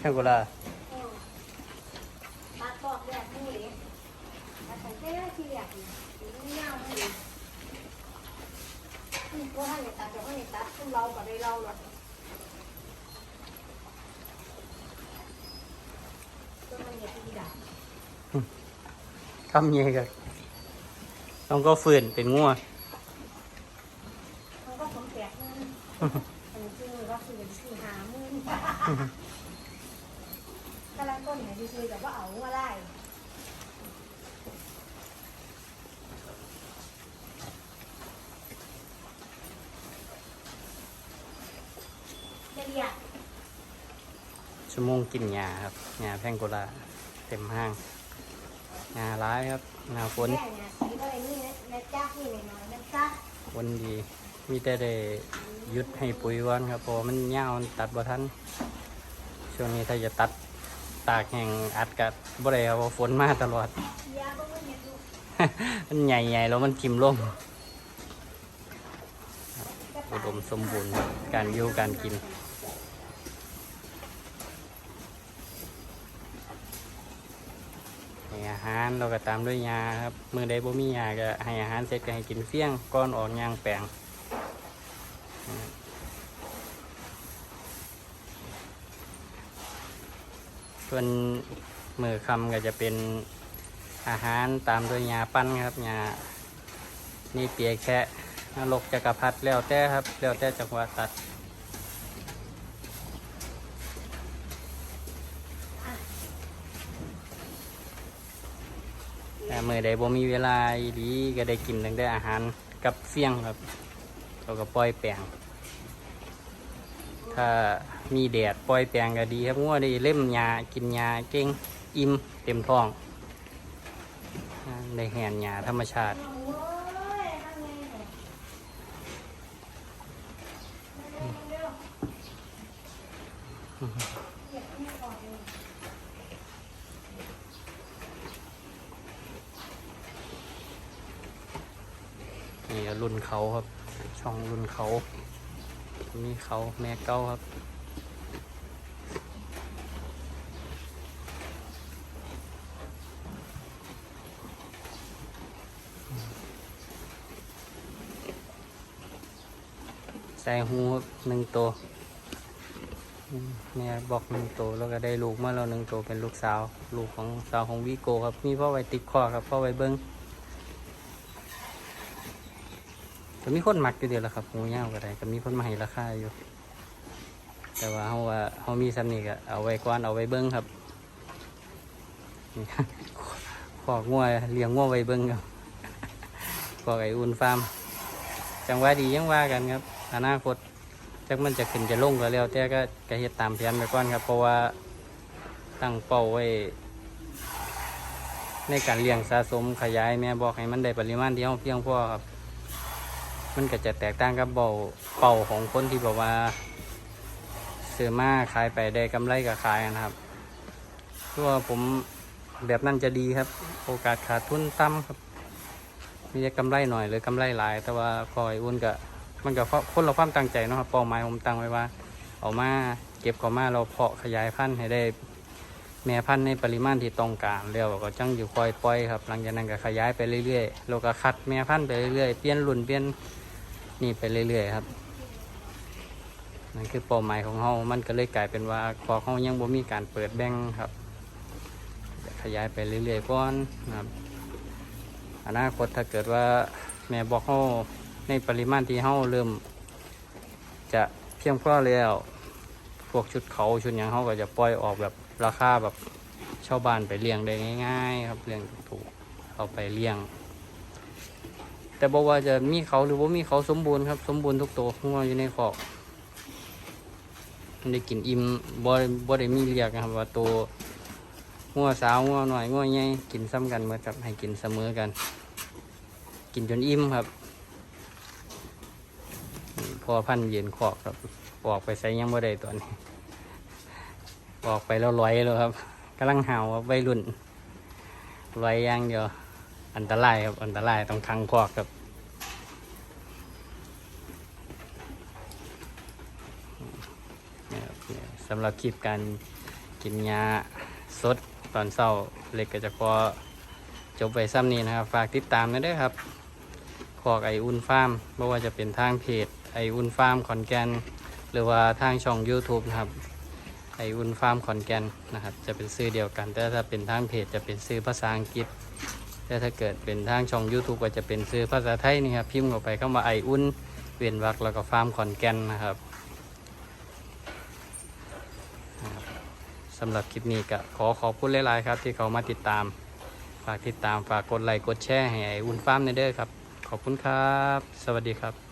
แพงโกลาตัดบอกแบบนี้เลยตัดใส่แค่ที่อยากนี่ไม่ยาวไม่ดีนี่ก็ให้ตัดเดี๋ยวให้ตัดซึ่งเราก็ได้เราหรอกก็มันอยากที่ดับคำเย่กับต้องก็ฝืนเป็นงัวมันก็สมแตกนั่นอันนี้คือว่าคือสี่หาหมื่นกำลังต้นไหนดีๆแต่ว่าเอาว่าได้จะเรียกชั่วโมงกินยาครับยาแพงโกลาเต็มห้างยาร้ายครับหนาฝนแม่เนี่ยสีก็เลยนี่นะนะจ๊ะนี่หน่อยนะจ๊ะวันดีมีแต่ได้หยุดให้ปุ๋ยก่อนครับพราะว่ามันยาวมันตัดบ่ทันช่วงนี้ถ้าจะตัด ตากแห่งอัดกับบ่ได้ครับเพราะฝนมาตลอดยาก็ไม่เห็นดูมันใหญ่ๆแล้วมันกิมล่มอุดมสมบูรณ์ครับการอยู่การกินให้อาหารเราก็ตามด้วยยาครับมือใดบ่มียาก็ให้อาหารเสร็จก็ให้กินเฟี้ยงก้อนออกยางแปลง ส่วนมือคำก็จะเป็นอาหารตามด้วยยาปั้นครับยานี่เปียแค่นรกจักรพรรดิแล้วแต่ครับแล้วแต่จังหวะตัดแต่มื่อใดบ่มีเวลาอีหลีก็ได้กินตั้งแต่อาหารกับเฟี้ยงครับเราก็ปล่อยแปลง ถ้ามีแดดปล่อยแปลงก็ดีครับงัวได้เล่มยากินยาเก่งอิ่มเต็มท้องอ่าได้แหนยาธรรมชาตินี่รุ่นเขาครับ ช่องรุ่นเขา มีเขาแม่เก้าครับ ใส่หูครับหนึ่งตัวอืมแม่บอกหนึ่งตัวแล้วก็ได้ลูกมาแล้วหนึ่งตัวเป็นลูกสาว ลูกของสาวของวิโกครับ มีพ่อไว้ติดคอครับพ่อไว้เบิ้ง ก็มีคนมักอยู่เดียวละครับหูยาวก็ได้ก็มีคนมาให้ราคาอยู่ แต่ว่าเขาว่าเขามีสำนีก็เอาไว้ก่อนเอาไว้เบิ้งครับขอกงัวเลี้ยงงัวไว้เบิ้งครับขอกไออุ่นฟาร์มจังหวะดียังว่ากันครับอนาคตจักมันจะขึ้นจะลงก็แล้ว แต่ก็ก็เฮ็ดตามแผนไปก่อนครับ เพราะว่าตั้งเป้าไว้ ในการเลี้ยงสะสมขยายแม่บอกให้มันได้ปริมาณที่เฮาเพียงพอครับ มันก็จะแตกต่างกับเป้าเป้าของคนที่บอกว่าซื้อมาขายไปได้กำไรก็ขายนะครับเพราะว่าผมแบบนั้นจะดีครับ โอกาสขาดทุนต่ำครับมีแต่กำไรหน่อยหรือกำไรหลาย แต่ว่าคอยอุ่นก็มันก็คนเราความตั้งใจเนาะครับเป้าหมายผมตั้งไว้ว่า เอามาเก็บเขามาเราเพาะขยายพันธุ์ให้ได้ แม่พันธุ์ในปริมาณที่ต้องการแล้วก็จังอยู่คอยปล่อยครับ หลังจากนั้นก็ขยายไปเรื่อยๆเราก็คัดแม่พันธุ์ไปเรื่อยๆเปลี่ยนรุ่นเปลี่ยน นี่ไปเรื่อยๆครับนั่นคือเป้าหมายของเรามันก็เลยกลายเป็นว่าพอเขายังบ่มีการเปิดแบ่งครับขยายไปเรื่อยๆก่อนนะครับอนาคตถ้าเกิดว่าแม่บอกเขาในปริมาณที่เขาเริ่ม จะเพียงพอแล้ว พวกชุดเขาชุดหยังเขาก็จะปล่อยออกแบบราคาแบบชาวบ้านไปเลี้ยงได้ง่าย ๆ ครับเลี้ยงถูกๆเอาไปเลี้ยง แต่บอกว่าจะมีเขาหรือว่ามีเขาสมบูรณ์ครับ สมบูรณ์ทุกตัวงัวอยู่ในคอกได้กินอิ่มบ่บ่ได้มีเรียกนะครับว่าตัวงัวสาวงัวหน่อยงัวใหญ่กินซ้ำกันเหมือนกับให้กินเสมอกัน กินจนอิ่มครับพอพันเย็นขอกครับออกไปใส่ยังบ่ได้ตัวนี้ออกไปแล้วลอยแล้วครับกำลังห่าวครับรุ่นลอยอย่างเดียว อันตรายครับ อันตรายต้องคังคอกครับสำหรับคลิปการกินยาสดตอนเศร้าเล็กก็จะพอจบไปซ้ำนี้นะครับ ฝากติดตามนะด้วยครับขอกไออุ่นฟาร์มไม่ว่าจะเป็นทางเพจไออุ่นฟาร์มขอนแก่นหรือว่าทางช่อง YouTube นะครับไออุ่นฟาร์มขอนแก่นนะครับ จะเป็นชื่อเดียวกัน แต่ถ้าเป็นทางเพจจะเป็นชื่อภาษาอังกฤษ แต่ถ้าเกิดเป็นทางช่อง YouTube ก็จะเป็นซื้อภาษาไทยนี่ครับพิมพ์เข้าไปเข้ามาไออุ่นเวียนวักแล้วก็ฟาร์มขอนแก่นนะครับสำหรับคลิปนี้ก็ขอขอบคุณหลายๆครับ ที่เขามาติดตาม ฝากติดตามฝากกดไลค์กดแชร์ให้ไออุ่นฟาร์มในเด้อครับ ขอบคุณครับ สวัสดีครับ